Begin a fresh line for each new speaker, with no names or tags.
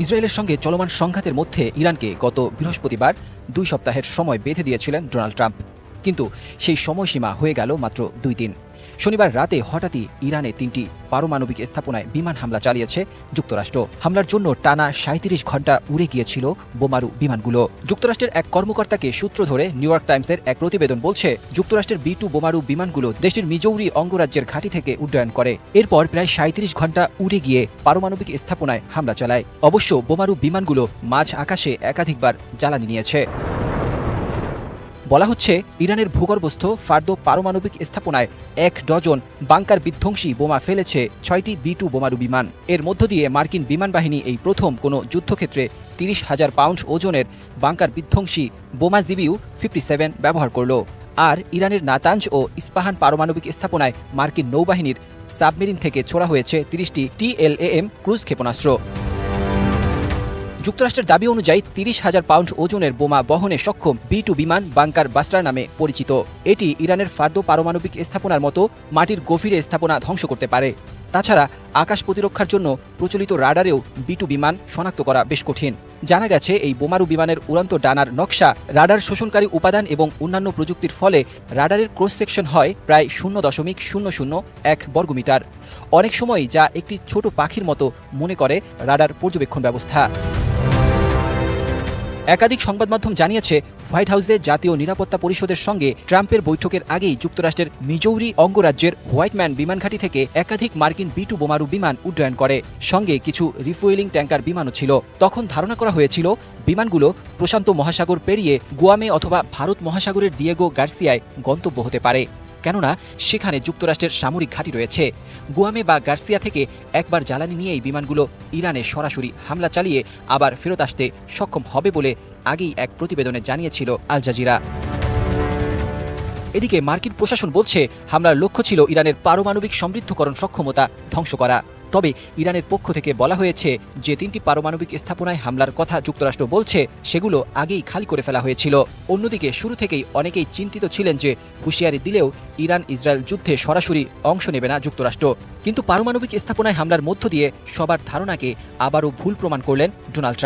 ইসরায়েলের সঙ্গে চলমান সংঘাতের মধ্যে ইরানকে গত বৃহস্পতিবার দুই সপ্তাহের সময় বেঁধে দিয়েছিলেন ডোনাল্ড ট্রাম্প। কিন্তু সেই সময়সীমা হয়ে গেল মাত্র দুই দিন। শনিবার রাতে হঠাৎই ইরানে তিনটি পারমাণবিক স্থাপনায় বিমান হামলা চালিয়েছে যুক্তরাষ্ট্র। হামলার জন্য টানা সাঁত্রিশ ঘণ্টা উড়ে গিয়েছিল বোমারু বিমানগুলো। যুক্তরাষ্ট্রের এক কর্মকর্তাকে সূত্র ধরে নিউ ইয়র্ক টাইমসের এক প্রতিবেদন বলছে, যুক্তরাষ্ট্রের বি টু বোমারু বিমানগুলো দেশটির মিজৌরি অঙ্গরাজ্যের ঘাঁটি থেকে উড্ডয়ন করে। এরপর প্রায় সাঁত্রিশ ঘণ্টা উড়ে গিয়ে পারমাণবিক স্থাপনায় হামলা চালায়। অবশ্য বোমারু বিমানগুলো মাঝ আকাশে একাধিকবার জ্বালানি নিয়েছে। বলা হচ্ছে, ইরানের ভূগর্ভস্থ ফার্দো পারমাণবিক স্থাপনায় এক ডজন বাংকার বিধ্বংসী বোমা ফেলেছে ছয়টি বি টু বোমারু বিমান। এর মধ্য দিয়ে মার্কিন বিমান বাহিনী এই প্রথম কোনো যুদ্ধক্ষেত্রে তিরিশ হাজার পাউন্ড ওজনের বাংকার বিধ্বংসী বোমা জিবিউ ফিফটি সেভেন ব্যবহার করল। আর ইরানের নাতাঞ্জ ও ইস্পাহান পারমাণবিক স্থাপনায় মার্কিন নৌবাহিনীর সাবমেরিন থেকে ছোড়া হয়েছে তিরিশটি টিএলএএম ক্রুজ ক্ষেপণাস্ত্র। যুক্তরাষ্ট্রের দাবি অনুযায়ী তিরিশ হাজার পাউন্ড ওজনের বোমা বহনে সক্ষম বি টু বিমান বাংকার বাস্টার নামে পরিচিত। এটি ইরানের ফার্দো পারমাণবিক স্থাপনার মতো মাটির গভীরে স্থাপনা ধ্বংস করতে পারে। তাছাড়া আকাশ প্রতিরক্ষার জন্য প্রচলিত রাডারেও বি টু বিমান শনাক্ত করা বেশ কঠিন। জানা গেছে, এই বোমারু বিমানের উড়ান্ত ডানার নকশা রাডার শোষণকারী উপাদান এবং অন্যান্য প্রযুক্তির ফলে রাডারের ক্রস সেকশন হয় প্রায় শূন্য দশমিক শূন্য শূন্য এক বর্গমিটার। অনেক সময় যা একটি ছোট পাখির মতো মনে করে রাডার পর্যবেক্ষণ ব্যবস্থা। একাধিক সংবাদ মাধ্যম জানিয়েছে, হোয়াইট হাউসে জাতীয় নিরাপত্তা পরিষদের সঙ্গে ট্রাম্পের বৈঠকের আগেই যুক্তরাষ্ট্রের মিজৌরি অঙ্গরাজ্যের হোয়াইটম্যান বিমানঘাটি থেকে একাধিক মার্কিন বি টু বোমারু বিমান উড্ডয়ন করে। সঙ্গে কিছু রিফুয়েলিং ট্যাঙ্কার বিমানও ছিল। তখন ধারণা করা হয়েছিল, বিমানগুলো প্রশান্ত মহাসাগর পেরিয়ে গুয়ামে অথবা ভারত মহাসাগরের দিয়েগো গার্সিয়ায় গন্তব্য হতে পারে। কেননা সেখানে যুক্তরাষ্ট্রের সামরিক ঘাঁটি রয়েছে। গুয়ামে বা গার্সিয়া থেকে একবার জ্বালানি নিয়ে এই বিমানগুলো ইরানে সরাসরি হামলা চালিয়ে আবার ফেরত আসতে সক্ষম হবে বলে আগেই এক প্রতিবেদনে জানিয়েছিল আল জাজিরা। এদিকে মার্কিন প্রশাসন বলছে, হামলার লক্ষ্য ছিল ইরানের পারমাণবিক সমৃদ্ধকরণ সক্ষমতা ধ্বংস করা। তবে ইরানের পক্ষ থেকে বলা হয়েছে যে তিনটি পারমাণবিক স্থাপনায় হামলার কথা যুক্তরাষ্ট্র বলছে, সেগুলো আগেই খালি করে ফেলা হয়েছিল। অন্যদিকে শুরু থেকেই অনেকেই চিন্তিত ছিলেন যে হুঁশিয়ারি দিলেও ইরান ইসরায়েল যুদ্ধে সরাসরি অংশ নেবে না যুক্তরাষ্ট্র। কিন্তু পারমাণবিক স্থাপনায় হামলার মধ্য দিয়ে সবার ধারণাকে আবারও ভুল প্রমাণ করলেন ডোনাল্ড ট্রাম্প।